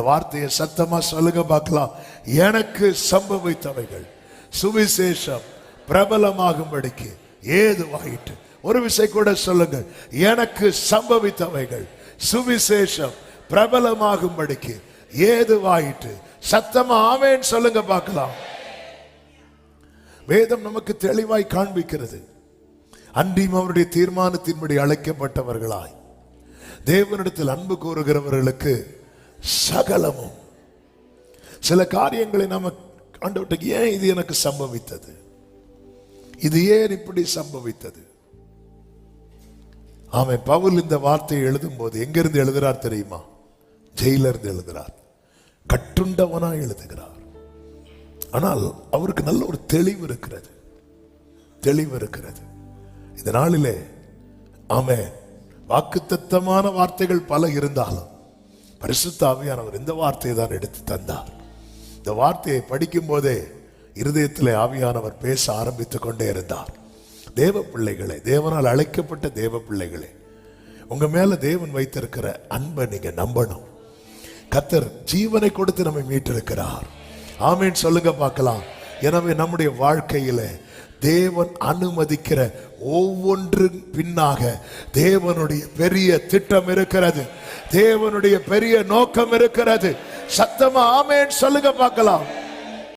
இந்த வார்த்தையை சத்தமா சொல்லுங்க பார்க்கலாம். எனக்கு சம்பவித்தவைகள். சுவிசேஷம் பிரபலமாகும்படிக்கு ஏதுவாயிட்டு ஒரு விசை கூட சொல்லுங்க. எனக்கு சம்பவித்தவைகள். சுவிசேஷம் பிரபலமாகும்படிக்கு ஏதுவாயிட்டு சத்தமா ஆவேன் சொல்லுங்க பார்க்கலாம். வேதம் நமக்கு தெளிவாய் காண்பிக்கிறது. அன்றியும் அவருடைய தீர்மானத்தின்படி அழைக்கப்பட்டவர்களாய். தேவனிடத்தில் அன்பு கூறுகிறவர்களுக்கு சகலமும். சில காரியங்களை நம்ம ஆண்டவர்கிட்ட ஏன் இது எனக்கு சம்பவித்தது? இது ஏன் இப்படி சம்பவித்தது? அவன் பவுல் இந்த வார்த்தையை எழுதும்போது எங்கிருந்து எழுதுறார் தெரியுமா? ஜெயில இருந்து எழுதுறார். கட்டுண்டவனா எழுதுகிறார். ஆனால் அவருக்கு நல்ல ஒரு தெளிவு இருக்கிறது. தெளிவு இருக்கிறது. இந்த நாளிலே ஆமே வாக்குத்தத்தமான வார்த்தைகள் பல இருந்தாலும் பரிசுத்தாவியானவர் இந்த வார்த்தையை தான் எடுத்து தந்தார். இந்த வார்த்தையை படிக்கும் போதே இருதயத்தில் ஆவியானவர் பேச ஆரம்பித்து கொண்டே இருந்தார். தேவ பிள்ளைகளை தேவனால் அழைக்கப்பட்ட தேவ பிள்ளைகளே உங்கள் மேலே தேவன் வைத்திருக்கிற அன்பை நீங்கள் நம்பணும். கத்தர் ஜீவனை கொடுத்து நம்மை மீட்டிருக்கிறார். ஆமீன். சொல்லுங்க பார்க்கலாம். எனவே நம்முடைய வாழ்க்கையில் தேவன் அனுமதிக்கிற ஒவ்வொன்று பின்னாக தேவனுடைய பெரிய திட்டம் இருக்கிறது. தேவனுடைய பெரிய நோக்கம் இருக்கிறது. சத்தமா ஆமேன் சொல்லுங்க பார்க்கலாம்.